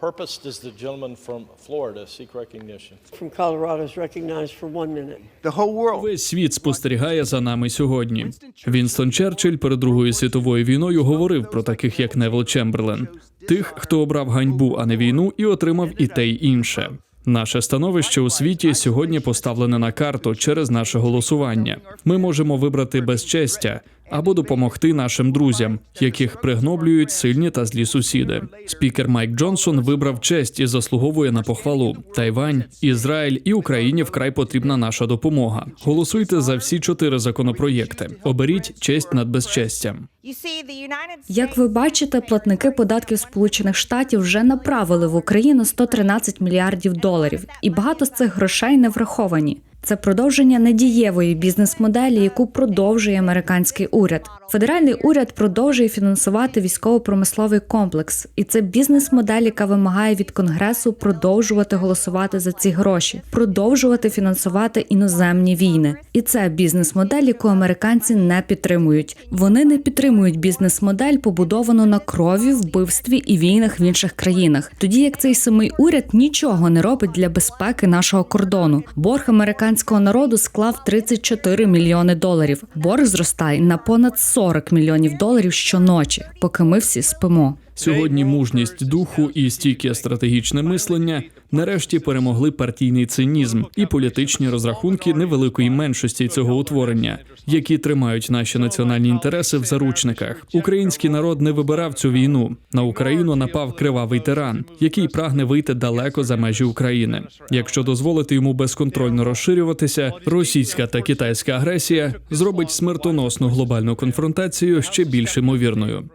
purpose does the gentleman from Florida seek recognition? from Colorado is recognized for one minute. The whole world. Весь світ спостерігає за нами сьогодні. Вінстон Черчилль перед Другою світовою війною говорив про таких, як Невил Чемберлен, тих, хто обрав ганьбу, а не війну, і отримав і те й інше. Наше становище у світі сьогодні поставлене на карту через наше голосування. Ми можемо вибрати безчестя або допомогти нашим друзям, яких пригноблюють сильні та злі сусіди. Спікер Майк Джонсон вибрав честь і заслуговує на похвалу. Тайвань, Ізраїль і Україні вкрай потрібна наша допомога. Голосуйте за всі чотири законопроєкти. Оберіть честь над безчестям. Як ви бачите, платники податків Сполучених Штатів вже направили в Україну 113 мільярдів доларів, і багато з цих грошей не враховані. Це продовження недієвої бізнес-моделі, яку продовжує американський уряд. Федеральний уряд продовжує фінансувати військово-промисловий комплекс, і це бізнес-модель, яка вимагає від конгресу продовжувати голосувати за ці гроші, продовжувати фінансувати іноземні війни. І це бізнес-модель, яку американці не підтримують. Вони не підтримують бізнес-модель, побудовану на крові, вбивстві і війнах в інших країнах. Тоді як цей самий уряд нічого не робить для безпеки нашого кордону. Борг американського народу склав 34 мільйони доларів. Борг зростає на понад 40 мільйонів доларів щоночі, поки ми всі спимо. Сьогодні мужність духу і стійке стратегічне мислення нарешті перемогли партійний цинізм і політичні розрахунки невеликої меншості цього утворення, які тримають наші національні інтереси в заручниках. Український народ не вибирав цю війну. На Україну напав кривавий тиран, який прагне вийти далеко за межі України. Якщо дозволити йому безконтрольно розширюватися, російська та китайська агресія зробить смертоносну глобальну конфронтацію ще більш ймовірною.